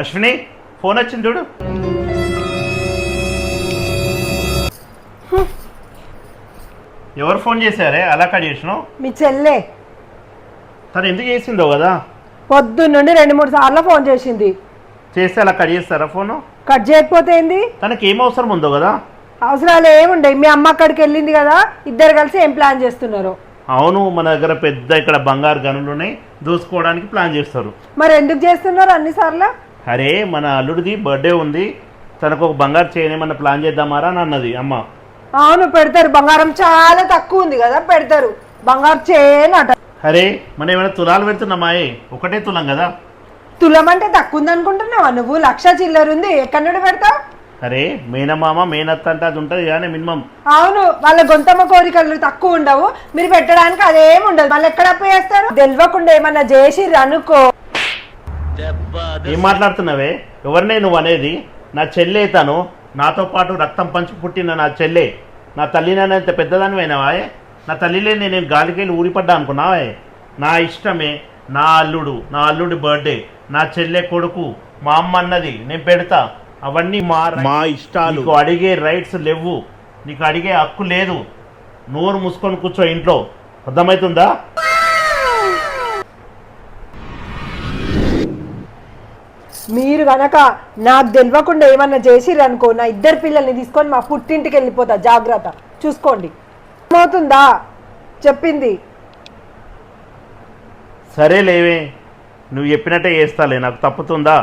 Ashwini phone వచ్చింది చూడు. ఎవరు ఫోన్ చేశారే? అలా కట్ చేసినావు మీ చెల్లె. తను ఎందుకు చేసిందో కదా? పొద్దున్న నుండి రెండు మూడు సార్లు ఫోన్ చేసింది. చేస్తే అలా కట్ చేస్తారా ఫోను? కట్ చేయకపోతే ఏంది? తనకి ఏం అవసరం ఉందో కదా? అవసరాలు ఏముండయి? మీ అమ్మ అక్కడికి వెళ్ళింది కదా ఇద్దరు కలిసి ఏం ప్లాన్ చేస్తున్నారు? అవును మన దగ్గర పెద్ద ఇక్కడ బంగారు గనులు ఉన్నాయి. దూసుకోవడానికి ప్లాన్ చేస్తారు. మరి ఎందుకు చేస్తున్నారు అన్నిసార్లు అరే మన అల్లుడిది బర్త్డే ఉంది. తనకు ఒక బంగారు చేయని ఏమన్నా ప్లాన్ చేద్దామారా అని అన్నది అమ్మ. అవును పెడతారు. బంగారం చాలా తక్కువ ఉంది కదా పెడతారు. బంగారు చేయనట అరే మనం ఏమైనా తులాలు పెడుతున్నామాయే ఒకటే తులం కదా. తులమంటే తక్కువ ఉంది అనుకుంటున్నావా నువ్వు? లక్ష చిల్లర ఉంది. ఎక్కడి నుండి పెడతావు? అరే మేనమామ మేనత్త అంటే అది ఉంటుంది కానీ మినిమం. అవును వాళ్ళ గొంతమ్మ కోరికలు తక్కువ ఉండవు. మీరు పెట్టడానికి అదేం ఉండదు. మళ్ళీ ఎక్కడ అప్పు చేస్తారు? తెలియకుండా ఏమన్నా చేసి అనుకో. ఏం మాట్లాడుతున్నావే? ఎవరినే నువ్వు అనేది? నా చెల్లె తను నాతో పాటు రక్తం పంచి పుట్టిన నా చెల్లె. నా తల్లి నాన్న పెద్దదానివైనావా నా తల్లిలే నేను గాలికెళ్ళి ఊడిపడ్డా అనుకున్నావే నా ఇష్టమే నా అల్లుడు నా అల్లుడి బర్త్డే. నా చెల్లె కొడుకు మా అమ్మ అన్నది నేను పెడతా. అవన్నీ మా మా ఇష్టాలు. నీకు అడిగే రైట్స్ లేవు. నీకు అడిగే హక్కు లేదు. నోరు మూసుకొని కూర్చో ఇంట్లో. అర్థమవుతుందా మీరు గనక నాకు తెలియకుండా ఏమన్నా చేసిర్రు అనుకో నా ఇద్దరు పిల్లల్ని తీసుకొని మా పుట్టింటికి వెళ్ళిపోతా. జాగ్రత్త. చూసుకోండి. అవుతుందా చెప్పింది. సరే లేవే నువ్వు చెప్పినట్టే చేస్తాలే. నాకు తప్పుతుందా?